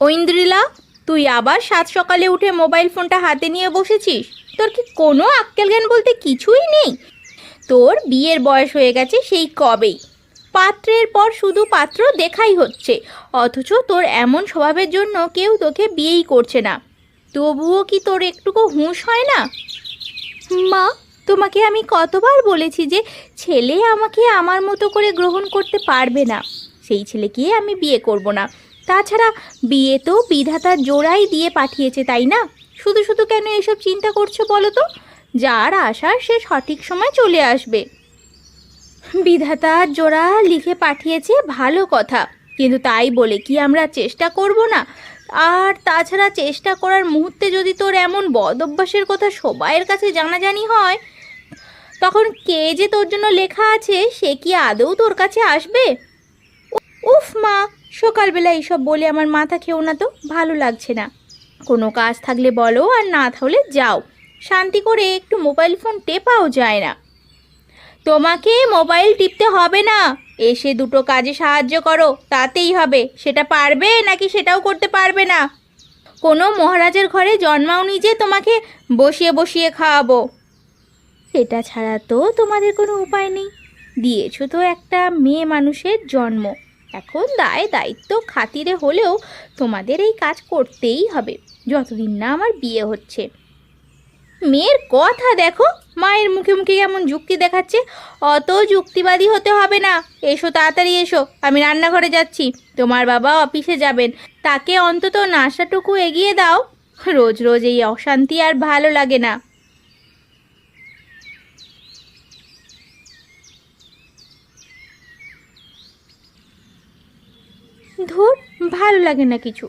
ঐন্দ্রিলা, তুই আবার সাত সকালে উঠে মোবাইল ফোনটা হাতে নিয়ে বসেছিস? তোর কি কোনো আক্কেল জ্ঞান বলতে কিছুই নেই? তোর বিয়ের বয়স হয়ে গেছে সেই কবেই। পাত্রের পর শুধু পাত্র দেখাই হচ্ছে, অথচ তোর এমন স্বভাবের জন্য কেউ তোকে বিয়েই করছে না। তবুও কি তোর একটুকু হুঁশ হয় না? মা, তোমাকে আমি কতবার বলেছি যে ছেলে আমাকে আমার মতো করে গ্রহণ করতে পারবে না। সেই ছেলেকে আমি বিয়ে করব না। তাছাড়া বিয়ে তো বিধাতার জোড়াই দিয়ে পাঠিয়েছে, তাই না? শুধু শুধু কেন এসব চিন্তা করছ বলো তো? যার আশার সে সঠিক সময় চলে আসবে। বিধাতার জোড়া লিখে পাঠিয়েছে ভালো কথা, কিন্তু তাই বলে কি আমরা চেষ্টা করব না? আর তাছাড়া চেষ্টা করার মুহূর্তে যদি তোর এমন বদ অভ্যাসের কথা সবাইয়ের কাছে জানাজানি হয়, তখন কে যে তোর জন্য লেখা আছে সে কি আদৌ তোর কাছে আসবে? উফ মা সকালবেলা এইসব বলে আমার মাথা খেও না তো, ভালো লাগছে না। কোনো কাজ থাকলে বলো আর না থাকলে যাও। শান্তি করে একটু মোবাইল ফোন টেপাও যায় না। তোমাকে মোবাইল টিপতে হবে না। এসে দুটো কাজে সাহায্য করো, তাতেই হবে। সেটা পারবে নাকি সেটাও করতে পারবে না? কোনো মহারাজের ঘরে জন্মাওনি যে তোমাকে বসিয়ে বসিয়ে খাওয়াবো। সেটা ছাড়া তো তোমাদের কোনো উপায় নেই। দিয়েছ তো একটা মেয়ে মানুষের জন্ম। এখন দায় দায়িত্ব খাতিরে হলেও তোমাদের এই কাজ করতেই হবে। যতদিন না আমার বিয়ে হচ্ছে। মেয়ের কথা দেখো, মায়ের মুখে মুখে কেমন যুক্তি দেখাচ্ছে। অত যুক্তিবাদী হতে হবে না। এসো তাড়াতাড়ি এসো, আমি রান্নাঘরে যাচ্ছি। তোমার বাবা অফিসে যাবেন। তাকে অন্তত নাশাটুকু এগিয়ে দাও। রোজ রোজ এই অশান্তি আর ভালো লাগে না। ধুর, ভালো লাগে না কিছু।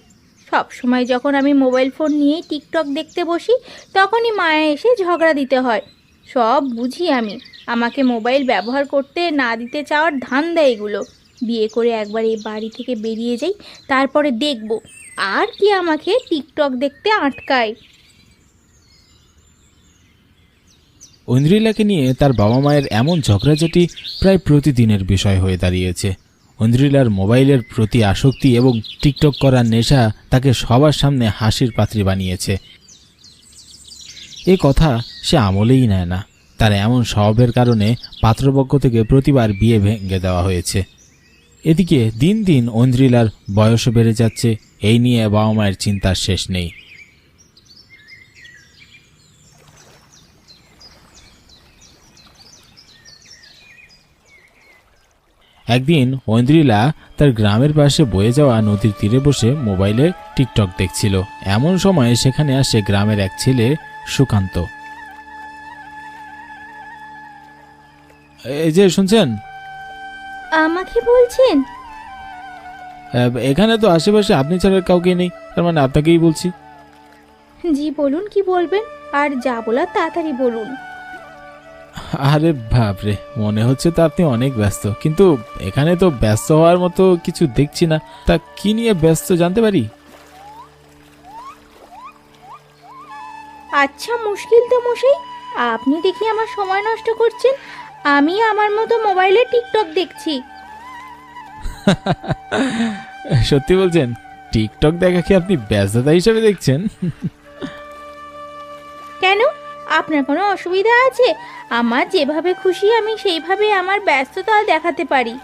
সব সময় যখন আমি মোবাইল ফোন নিয়ে টিকটক দেখতে বসি, তখনই মায়ে এসে ঝগড়া দিতে হয়। সব বুঝি আমি। আমাকে মোবাইল ব্যবহার করতে না দিতে চাওয়ার ধান্দা এগুলো। বিয়ে করে একবার এই বাড়ি থেকে বেরিয়ে যাই, তারপরে দেখব। আর কি আমাকে টিকটক দেখতে আটকায়। ঐন্দ্রিলাকে নিয়ে তার বাবা মায়ের এমন ঝগড়াঝাটি প্রায় প্রতিদিনের বিষয় হয়ে দাঁড়িয়েছে। ঐন্দ্রিলার মোবাইলের প্রতি আসক্তি এবং টিকটক করার নেশা তাকে সবার সামনে হাসির পাত্রী বানিয়েছে। এ কথা সে আমলেই নেয় না। তার এমন স্বভাবের কারণে পাত্রপক্ষ থেকে প্রতিবার বিয়ে ভেঙে দেওয়া হয়েছে। এদিকে দিন দিন ঐন্দ্রিলার বয়সও বেড়ে যাচ্ছে, এই নিয়ে বাবা মায়ের চিন্তার শেষ নেই। একদিন ঐন্দ্রিলা তার গ্রামের পাশে বয়ে যাওয়া নদীর তীরে বসে মোবাইলে টিকটক দেখছিল। এমন সময় সেখানে আসে গ্রামের এক ছেলে সুকান্ত। এই যে শুনছেন? আমাকে বলছেন? এখানে তো আশেপাশে আপনি ছাড়া কাউকে নেই তার মানে আপনাকেই বলছি। জি বলুন কি বলবেন আর যা বলার তাড়াতাড়ি বলুন। আরে বাপরে মনে হচ্ছে তো আপনি অনেক ব্যস্ত। কিন্তু এখানে তো ব্যস্ত হওয়ার মতো কিছু দেখছি না। তা কি নিয়ে ব্যস্ত জানতে পারি? আচ্ছা মুশকিল তো মশাই। আপনি দেখি আমার সময় নষ্ট করছেন। আমি আমার মতো মোবাইলে টিকটক দেখছি। সত্যি বলছেন টিকটক দেখা কি আপনি ব্যস্ততা হিসেবে দেখছেন? আপনার কোনো অসুবিধা আছে? আমার যেভাবে খুশি, আমি সেইভাবে আমার ব্যস্ততা দেখাতে পারি।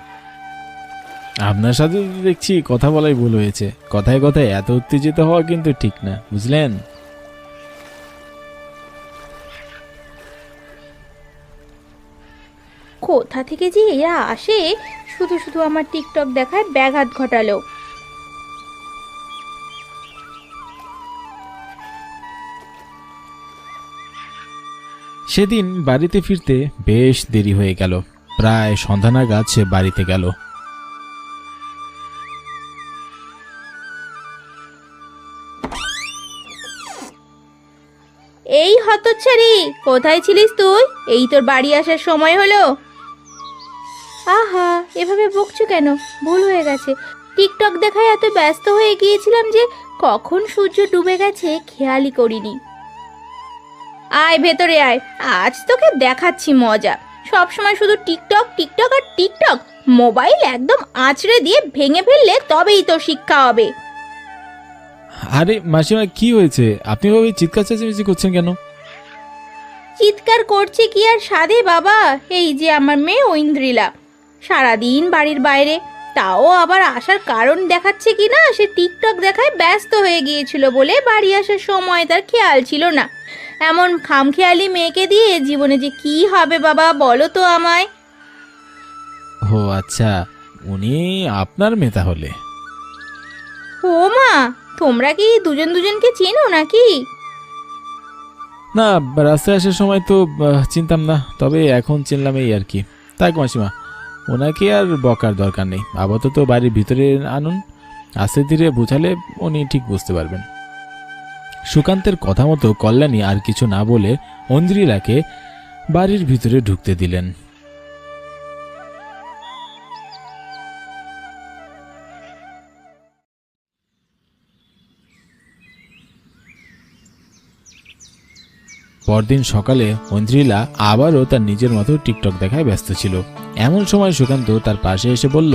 আপনার সাথে দেখছি কথা বলাই ভুল হয়েছে। কথায় কথায় এত উত্তেজিত হওয়া কিন্তু ঠিক না, বুঝলেন? কোথা থেকে যে এরা আসে শুধু শুধু আমার টিকটক দেখায় ব্যাঘাত ঘটালো সেদিন বাড়িতে ফিরতে বেশ দেরি হয়ে গেল। প্রায় সন্ধ্যা নাগাদ সে বাড়িতে গেল। এই হতচ্ছাড়ি কোথায় ছিলিস তুই? এই তোর বাড়ি আসার সময় হলো। আহা, এভাবে বকছো কেন? ভুল হয়ে গেছে। টিকটক দেখায় এত ব্যস্ত হয়ে গিয়েছিলাম যে কখন সূর্য ডুবে গেছে খেয়ালই করিনি। আয় ভেতরে আয়। আজ তোকে দেখাচ্ছি মজা। সব সময় শুধু টিকটক টিকটক আর টিকটক। মোবাইল একদম আঁচড়ে দিয়ে ভেঙে ফেললে তবেই তো শিক্ষা হবে। আরে মাসিমা কি হয়েছে? আপনি ওই চিৎকার চেঁচামেচি করছেন কেন? চিৎকার করছে কি আর সাধে বাবা? এই যে আমার মেয়ে ঐন্দ্রিলা। সারাদিন বাড়ির বাইরে। তাও আবার আসার কারণ দেখাচ্ছে কি না? সে টিকটক দেখায় ব্যস্ত হয়ে গিয়েছিল বলে বাড়ি আসার সময় তার খেয়াল ছিল না। এমন খামখেয়ালি মেয়েকে দিয়ে জীবনে যে কি হবে বাবা বলো তো আমায়। ও আচ্ছা উনি আপনার মেয়ে তাহলে? ও মা তোমরা কি দুজন দুজনকে চেনো নাকি? না রাস্তায় আসার সময় তো আহ, চিনতাম না তবে এখন চিনলাম এই আর কি। তাই মাসিমা ওনাকে আর বকার দরকার নেই। আপাতত বাড়ির ভিতরে আনুন আস্তে ধীরে বোঝালে উনি ঠিক বুঝতে পারবেন। সুকান্তের কথা মতো কল্যাণী আর কিছু না বলে অন্দ্রিলাকে বাড়ির ভিতরে ঢুকতে দিলেন। পরদিন সকালে ঐন্দ্রিলা আবারও তার নিজের মতো টিকটক দেখায় ব্যস্ত ছিল। এমন সময় সুকান্ত তার পাশে এসে বলল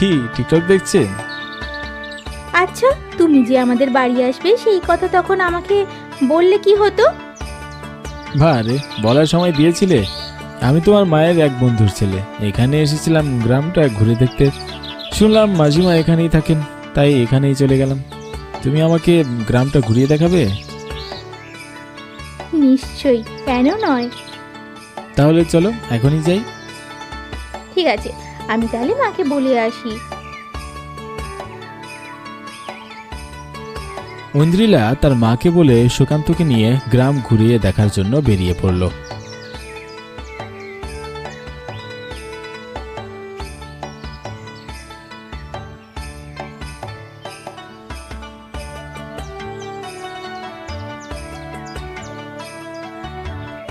কি টিকটক দেখছে? আচ্ছা তুমি যে আমাদের বাড়ি আসবে সেই কথা তখন আমাকে বললে কি হতো? ভারে বলার সময় দিয়েছিলে। আমি তোমার মায়ের এক বন্ধুর ছেলে। এখানে এসেছিলাম গ্রামটা ঘুরে দেখতে। শুনলাম মাঝিমা এখানেই থাকেন তাই এখানেই চলে গেলাম। তুমি আমাকে গ্রামটা ঘুরিয়ে দেখাবে? নিশ্চয়ই কেন নয়। তাহলে চলো এখনই যাই। ঠিক আছে। আমি তাহলে মাকে বলে আসি। ঐন্দ্রিলা তার মাকে বলে সুকান্তকে নিয়ে গ্রাম ঘুরিয়ে দেখার জন্য বেরিয়ে পড়ল।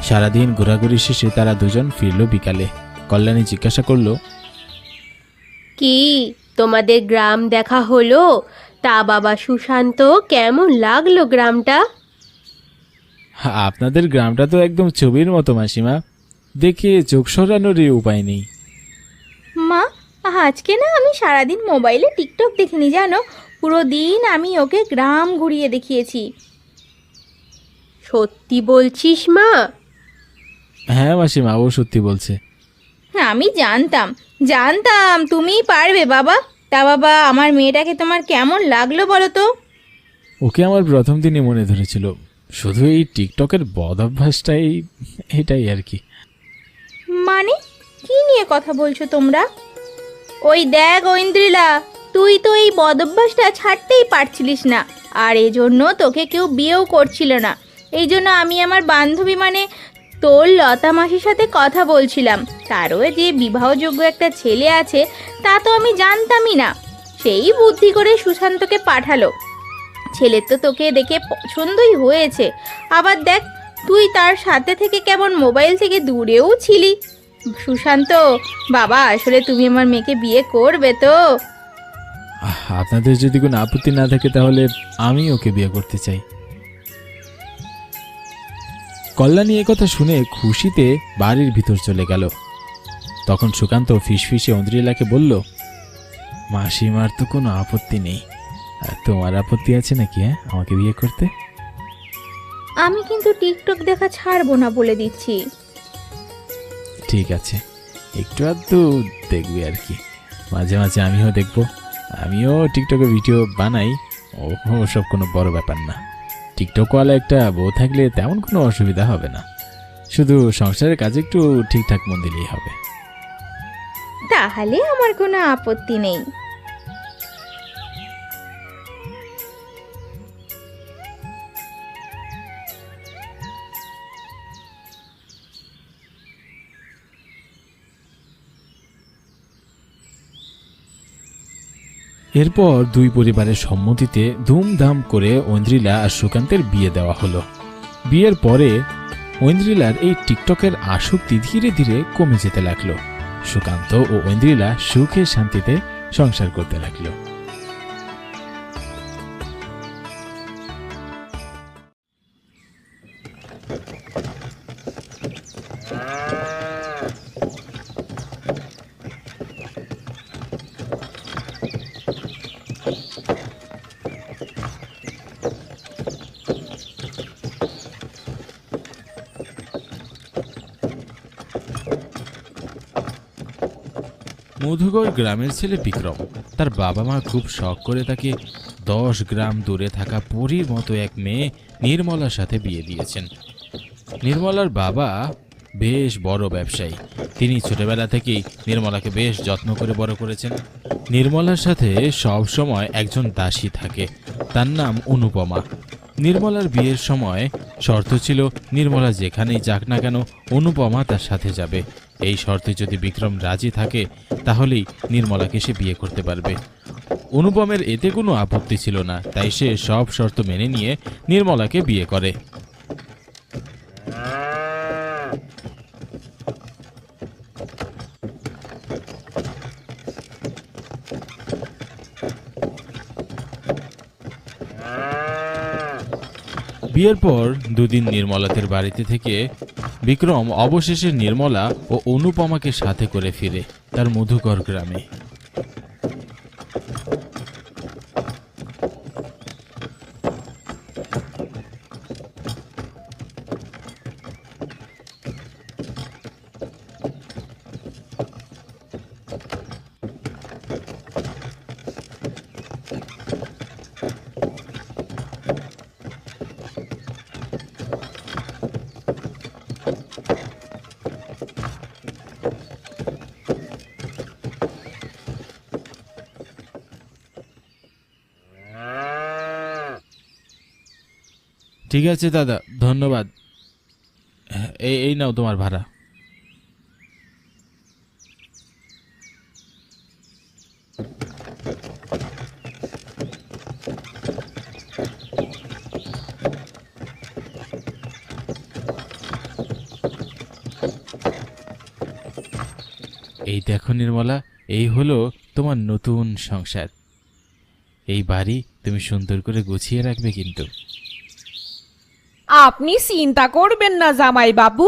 সারাদিন ঘোরাঘুরি শেষে তারা দুজন ফিরল বিকালে। কল্যাণী জিজ্ঞাসা করল কি? তোমাদের গ্রাম দেখা হলো? তা বাবা সুশান্ত কেমন লাগল গ্রামটা? আপনাদের গ্রামটা তো একদম ছবির মতো মাসিমা। দেখে চোখ সরানোরই উপায় নেই। মা আজকে না আমি সারাদিন মোবাইলে টিকটক দেখিনি জানো? পুরো দিন আমি ওকে গ্রাম ঘুরিয়ে দেখিয়েছি। সত্যি বলছিস মা? হ্যাঁ মাসিমা ও সত্যি বলছে। আমি জানতাম। জানতাম তুমিই পারবে বাবা। তা বাবা আমার মেয়েটাকে তোমার কেমন লাগল বলো তো? ওকে আমার প্রথম দিনই মনে ধরেছিল। শুধু এই টিকটকের বদ অভ্যাসটাই এটাই আর কি। মানে? কি নিয়ে কথা বলছো তোমরা? ওই দেখ ঐন্দ্রিলা তুই তো এই বদভ্যাসটা ছাড়তেই পারছিলিস না। আর এই জন্য তোকে কেউ বিয়েও করছিল না। এই জন্য আমি আমার বান্ধবী মানে তোর লতা মাসির সাথে কথা বলছিলাম। তারও যে বিবাহযোগ্য একটা ছেলে আছে, তা তো আমি জানতামই না। সেই বুদ্ধি করে সুশান্তকে পাঠালো। ছেলের তো তোকে দেখে পছন্দই হয়েছে। আবার দেখ, তুই তার সাথে থেকে কেমন মোবাইল থেকে দূরেও ছিলি। সুশান্ত, বাবা, আসলে তুমি আমার মেয়েকে বিয়ে করবে তো। আপনাদের যদি কোনো আপত্তি না থাকে তাহলে আমি ওকে বিয়ে করতে চাই। কল্যাণী কথা শুনে খুশিতে বাড়ির ভিতর চলে গেল। তখন সুকান্ত ফিসফিসে অন্দ্রিলাকে বলল মাসিমার তো কোনো আপত্তি নেই। আর তোমার আপত্তি আছে নাকি হ্যাঁ আমাকে বিয়ে করতে? আমি কিন্তু টিকটক দেখা ছাড়বো না বলে দিচ্ছি। ঠিক আছে একটু আধটু দেখবি আর কি। মাঝে মাঝে আমিও দেখব। আমিও টিকটকে ভিডিও বানাই ও সব কোনো বড় ব্যাপার না। টিকটকওয়ালা একটা বউ থাকলে তেমন কোনো অসুবিধা হবে না। শুধু সংসারের কাজ একটু ঠিকঠাক মন দিলেই হবে। তাহলে আমার কোনো আপত্তি নেই। এরপর দুই পরিবারের সম্মতিতে ধুমধাম করে ঐন্দ্রিলা আর সুকান্তের বিয়ে দেওয়া হলো। বিয়ের পরে ঐন্দ্রিলার এই টিকটকের আসক্তি ধীরে ধীরে কমে যেতে লাগল। সুকান্ত ও ঐন্দ্রিলা সুখে শান্তিতে সংসার করতে লাগল। মধুগড় গ্রামের ছেলে বিক্রম। তার বাবা মা খুব শখ করে তাকে দশ গ্রাম দূরে থাকা পরীর মতো এক মেয়ে নির্মলার সাথে বিয়ে দিয়েছেন। নির্মলার বাবা বেশ বড় ব্যবসায়ী। তিনি ছোটবেলা থেকেই নির্মলাকে বেশ যত্ন করে বড় করেছেন। নির্মলার সাথে সব সময় একজন দাসী থাকে। তার নাম অনুপমা। নির্মলার বিয়ের সময় শর্ত ছিল, নির্মলা যেখানেই যাক না কেন অনুপমা তার সাথে যাবে। এই শর্তে যদি বিক্রম রাজি থাকে, তাহলেই নির্মলাকে সে বিয়ে করতে পারবে। অনুপমের এতে কোনো আপত্তি ছিল না, তাই সে সব শর্ত মেনে নিয়ে নির্মলাকে বিয়ে করে। বিয়ের পর দুদিন নির্মলাদের বাড়িতে থেকে বিক্রম অবশেষে নির্মলা ও অনুপমাকে সাথে করে ফিরে তার মধুকর গ্রামে। ঠিক আছে, দাদা। ধন্যবাদ। এই এই নাও তোমার ভাড়া। এই দেখো নির্মলা, এই হলো তোমার নতুন সংসার। এই বাড়ি তুমি সুন্দর করে গুছিয়ে রাখবে কিন্তু। আপনি চিন্তা করবেন না জামাই বাবু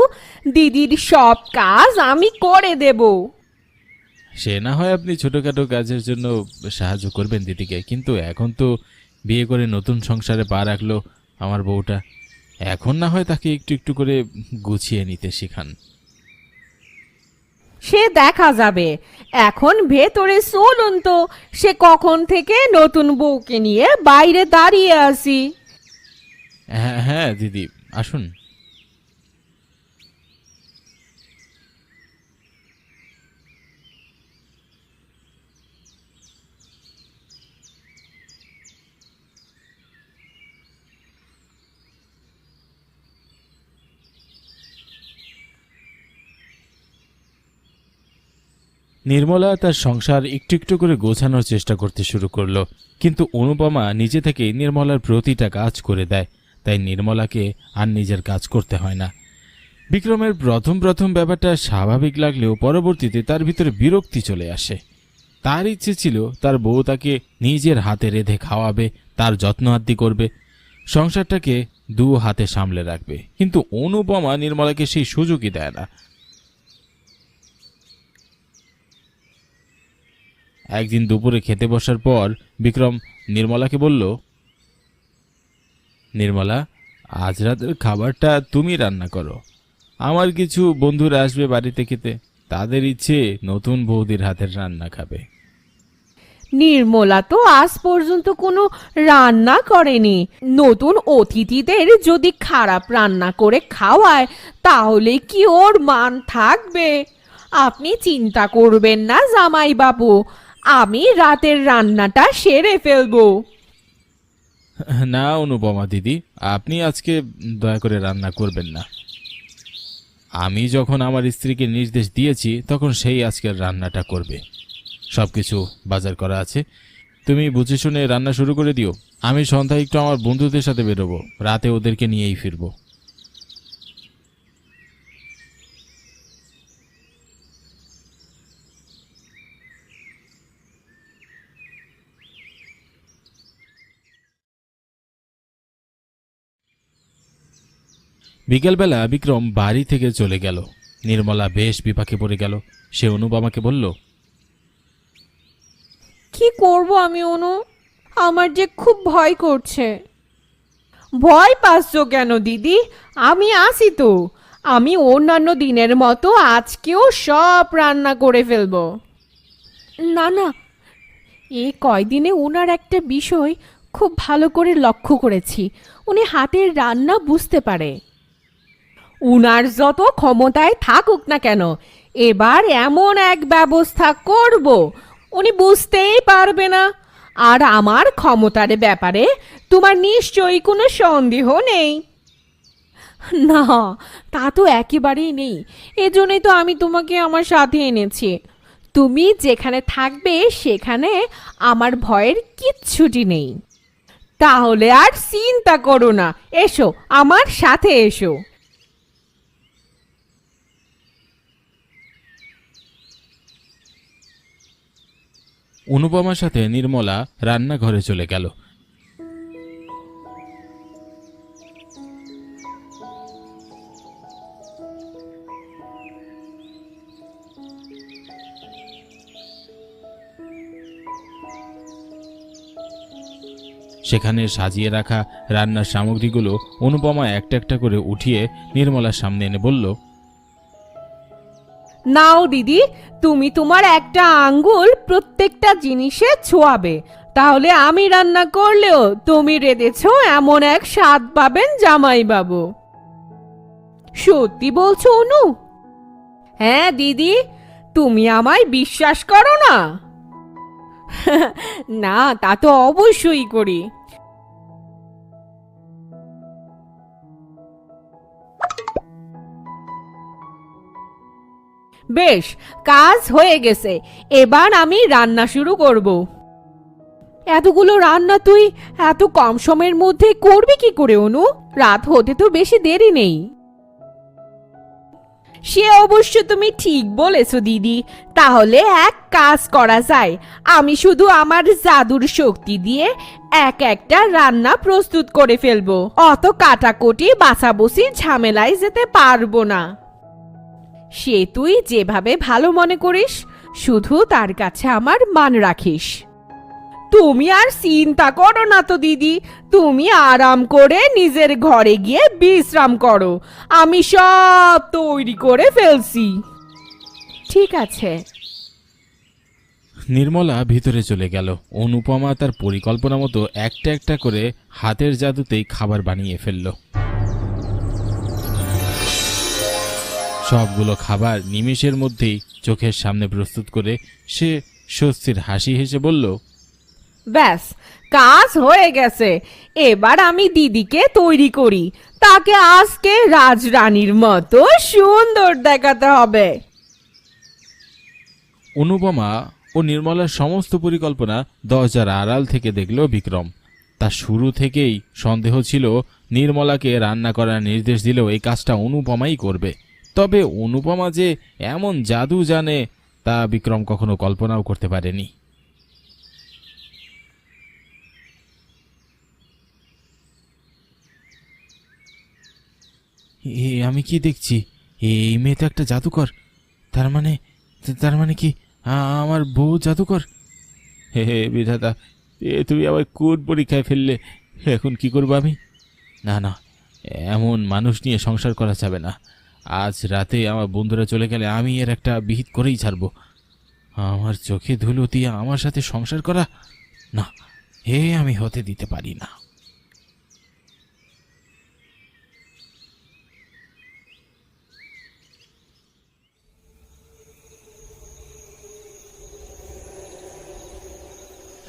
দিদির সব কাজ আমি করে দেব। সে না হয় আপনি ছোটোখাটো কাজের জন্য সাহায্য করবেন দিদিকে কিন্তু এখন তো বিয়ে করে নতুন সংসারে পা রাখল আমার বউটা। এখন না হয় তাকে একটু একটু করে গুছিয়ে নিতে শেখান। সে দেখা যাবে। এখন ভেতরে চলুন তো সে কখন থেকে নতুন বউকে নিয়ে বাইরে দাঁড়িয়ে আছি। হ্যাঁ হ্যাঁ দিদি, আসুন। নির্মলা তার সংসার একটু একটু করে গোছানোর চেষ্টা করতে শুরু করল, কিন্তু অনুপমা নিজে থেকেই নির্মলার প্রতিটা কাজ করে দেয়। তাই নির্মলাকে আর নিজের কাজ করতে হয় না। বিক্রমের প্রথম প্রথম ব্যাপারটা স্বাভাবিক লাগলেও পরবর্তীতে তার ভিতরে বিরক্তি চলে আসে। তার ইচ্ছে ছিল তার বউ তাকে নিজের হাতে রেঁধে খাওয়াবে, তার যত্ন আত্তি করবে, সংসারটাকে দু হাতে সামলে রাখবে। কিন্তু অনুপমা নির্মলাকে সেই সুযোগই দেয় না। একদিন দুপুরে খেতে বসার পর বিক্রম নির্মলাকে বলল নির্মলা, আজ রাতের খাবারটা তুমি রান্না করো। আমার কিছু বন্ধুরা আসবে বাড়িতে খেতে। তাদের ইচ্ছে নতুন বৌদির হাতের রান্না খাবে। নির্মলা তো আজ পর্যন্ত কোনো রান্না করেনি। নতুন অতিথিদের যদি খারাপ রান্না করে খাওয়ায়, তাহলে কি ওর মান থাকবে? আপনি চিন্তা করবেন না জামাই বাবু আমি রাতের রান্নাটা সেরে ফেলব। না, অনুপমা দিদি, আপনি আজকে দয়া করে রান্না করবেন না। আমি যখন আমার স্ত্রীকে নির্দেশ দিয়েছি, তখন সেই আজকের রান্নাটা করবে। সব কিছু বাজার করা আছে। তুমি বুঝে শুনে রান্না শুরু করে দিও। আমি সন্ধ্যায় একটু আমার বন্ধুদের সাথে বেরোবো। রাতে ওদেরকে নিয়েই ফিরবো। বিকেলবেলা বিক্রম বাড়ি থেকে চলে গেল। নির্মলা বেশ বিপাকে পড়ে গেল। সে অনুপ আমাকে বলল, কি করব আমি, অনু? আমার যে খুব ভয় করছে। ভয় পাচ্ছ কেন, দিদি? আমি আসি তো। আমি অন্যান্য দিনের মতো আজকেও সব রান্না করে ফেলব। না না। এ কয়দিনে ওনার একটা বিষয় খুব ভালো করে লক্ষ্য করেছি। উনি হাতের রান্না বুঝতে পারে। উনার যত ক্ষমতায় থাকুক না কেন, এবার এমন এক ব্যবস্থা করব, উনি বুঝতেই পারবে না। আর আমার ক্ষমতার ব্যাপারে তোমার নিশ্চয়ই কোনো সন্দেহ নেই। না, তা তো একেবারেই নেই। এজন্যই তো আমি তোমাকে আমার সাথে এনেছি। তুমি যেখানে থাকবে, সেখানে আমার ভয়ের কিচ্ছুটি নেই। তাহলে আর চিন্তা করো না। এসো, আমার সাথে এসো। অনুপমার সাথে নির্মলা রান্নাঘরে চলে গেল। সেখানে সাজিয়ে রাখা রান্নার সামগ্রীগুলো অনুপমা একটা একটা করে উঠিয়ে নির্মলার সামনে এনে বলল নাও দিদি, তুমি তোমার একটা আঙ্গুল প্রত্যেকটা জিনিসে ছোঁয়াবে। তাহলে আমি রান্না করলেও তুমি রেঁধেছ এমন এক স্বাদ পাবেন জামাই বাবু সত্যি বলছো, অনু? হ্যাঁ দিদি, তুমি আমায় বিশ্বাস করো না? না, তা তো অবশ্যই করি। বেশ, কাজ হয়ে গেছে। এবার আমি রান্না শুরু করব। এতগুলো রান্না তুই এত কম সময়ের মধ্যে করবি কি করে, অনু? রাত হতে তো বেশি দেরি নেই। সে অবশ্য তুমি ঠিক বলেছ, দিদি। তাহলে এক কাজ করা যায়। আমি শুধু আমার জাদুর শক্তি দিয়ে এক একটা রান্না প্রস্তুত করে ফেলব। অত কাটাকুটি বাছাবসি ঝামেলায় যেতে পারব না। সে তুই যেভাবে ভালো মনে করিস, শুধু তার কাছে আমার মান রাখিস। তুমি আর চিন্তা করো না তো, দিদি। তুমি আরাম করে নিজের ঘরে গিয়ে বিশ্রাম করো। আমি সব তৈরি করে ফেলছি। ঠিক আছে। নির্মলা ভিতরে চলে গেল। অনুপমা তার পরিকল্পনা মতো একটা একটা করে হাতের জাদুতেই খাবার বানিয়ে ফেলল। সবগুলো খাবার নিমেষের মধ্যেই চোখের সামনে প্রস্তুত করে সে স্বস্তির হাসি হেসে বলল ব্যাস কাজ হয়ে গেছে। এবার আমি দিদিকে তৈরি করি। তাকে আজকে রাজরানীর মতো সুন্দর দেখাতে হবে। অনুপমা ও নির্মলার সমস্ত পরিকল্পনা দরজার আড়াল থেকে দেখল বিক্রম। তার শুরু থেকেই সন্দেহ ছিল নির্মলাকে রান্না করার নির্দেশ দিলেও এই কাজটা অনুপমাই করবে। তবে অনুপমা যে এমন জাদু জানে, তা বিক্রম কখনো কল্পনাও করতে পারেনি। আমি কি দেখছি? এই মেয়ে তো একটা জাদুকর। তার মানে তার মানে কি আমার বউ জাদুকর? হে হে, বিধাতা, এ, তুমি আবার কোন পরীক্ষায় ফেললে? এখন কি করব আমি? না না, এমন মানুষ নিয়ে সংসার করা যাবে না। আজ রাতে আমার বন্ধুরা চলে গেলে আমি এর একটা বিহিত করেই ছাড়বো। আমার চোখে ধুলো দিয়ে আমার সাথে সংসার করা? না হে আমি হতে দিতে পারি না।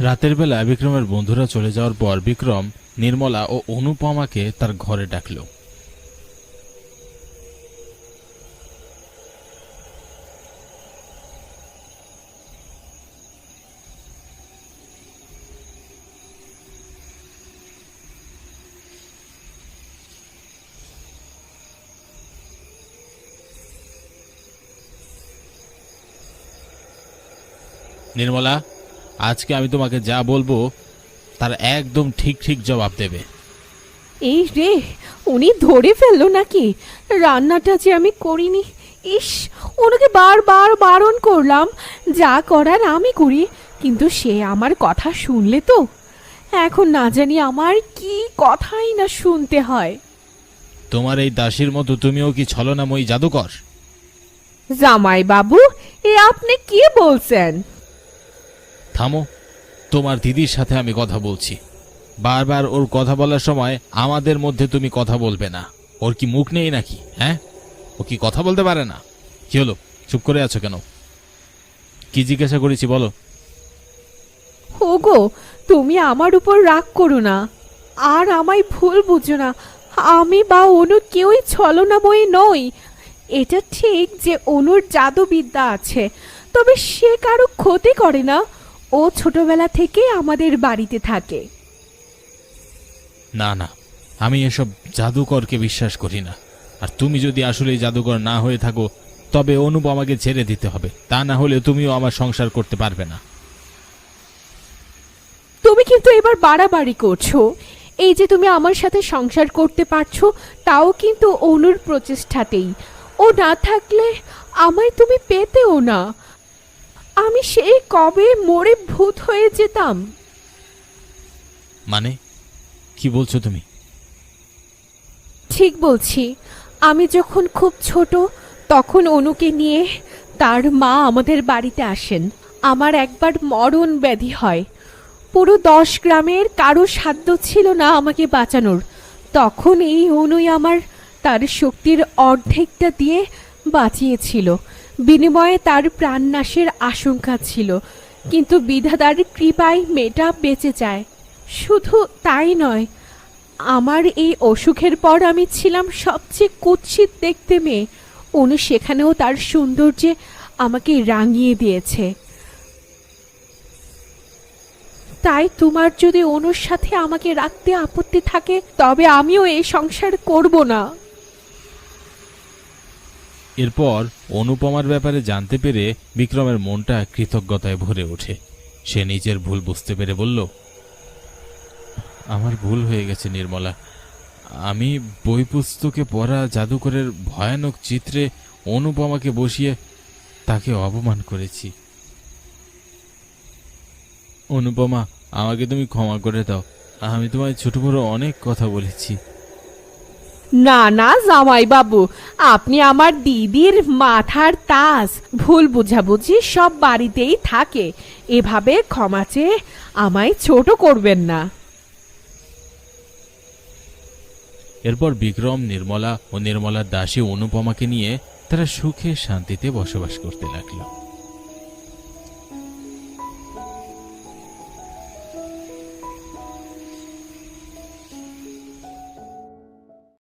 রাতের বেলা বিক্রমের বন্ধুরা চলে যাওয়ার পর বিক্রম, নির্মলা ও অনুপমাকে তার ঘরে ডাকল। নির্মলা আজকে আমি তোমাকে যা বলব তার একদম ঠিক ঠিক জবাব দেবে। এই রে উনি ধরে ফেলল নাকি? রান্নাটা যে আমি করিনি ইস ওনাকে বারবার বারণ করলাম। যা করার আমি করি কিন্তু সে আমার কথা শুনলে তো? এখন না জানি আমার কি কথাই না শুনতে হয়। তোমার এই দাসীর মতো তুমিও কি ছলনাময়ী জাদুকর? জামাই বাবু এ আপনি কি বলছেন? থামো। তোমার দিদির সাথে আমি কথা বলছি। বারবার ওর কথা বলার সময় আমাদের মধ্যে তুমি কথা বলবে না। ওর কি মুখ নেই নাকি হ্যাঁ? ও কি কথা বলতে পারে না? কি হলো? চুপ করে আছো কেন? কি জিজ্ঞাসা করেছি বলো। ওগো, তুমি আমার উপর রাগ করো না। আর আমায় ভুল বুঝো না। আমি বা অনু কেউই ছলনাময়ী নই। এটা ঠিক যে অনুর জাদুবিদ্যা আছে, তবে সে কারও ক্ষতি করে না। ও ছোটবেলা থেকে আমাদের বাড়িতে থাকে। না না আমি এসব জাদুকরকে বিশ্বাস করি না। আর তুমি যদি আসলে জাদুকর না হয়ে থাকো তবে অনুপ আমাকে ছেড়ে দিতে হবে। তা না হলে তুমিও আমার সংসার করতে পারবে না। তুমি কিন্তু এবার বাড়াবাড়ি করছ। এই যে তুমি আমার সাথে সংসার করতে পারছ তাও কিন্তু অনুর প্রচেষ্টাতেই। ও না থাকলে আমায় তুমি পেতেও না। আমি সেই কবে মরে ভূত হয়ে যেতাম। মানে? কি বলছো তুমি? ঠিক বলছি। আমি যখন খুব ছোট তখন অনুকে নিয়ে তার মা আমাদের বাড়িতে আসেন। আমার একবার মরণ ব্যাধি হয়। পুরো দশ গ্রামের কারও সাধ্য ছিল না আমাকে বাঁচানোর। তখন এই অনুই আমার তার শক্তির অর্ধেকটা দিয়ে বাঁচিয়েছিল। বিনিময়ে তার প্রাণনাশের আশঙ্কা ছিল। কিন্তু বিধাতার কৃপায় মেয়েটা বেঁচে যায়। শুধু তাই নয়, আমার এই অসুখের পর আমি ছিলাম সবচেয়ে কুৎসিত দেখতে মেয়ে। অনু সেখানেও তার সৌন্দর্যে আমাকে রাঙিয়ে দিয়েছে। তাই তোমার যদি অনুর সাথে আমাকে রাখতে আপত্তি থাকে, তবে আমিও এই সংসার করব না। এরপর অনুপমার ব্যাপারে জানতে পেরে বিক্রমের মনটা কৃতজ্ঞতায় ভরে ওঠে। সে নিজের ভুল বুঝতে পেরে বলল, আমার ভুল হয়ে গেছে নির্মলা। আমি বই পুস্তকে পড়া জাদুকরের ভয়ানক চিত্রে অনুপমাকে বসিয়ে তাকে অপমান করেছি। অনুপমা, আমাকে তুমি ক্ষমা করে দাও। আমি তোমায় ছোট বড় অনেক কথা বলেছি। না না জামাই বাবু আপনি আমার দিদির মাথার তাস ভুল বুঝাবুঝি সব বাড়িতেই থাকে। এভাবে ক্ষমা চেয়ে আমায় ছোট করবেন না। এরপর বিক্রম, নির্মলা ও নির্মলার দাসী অনুপমাকে নিয়ে তারা সুখে শান্তিতে বসবাস করতে লাগল।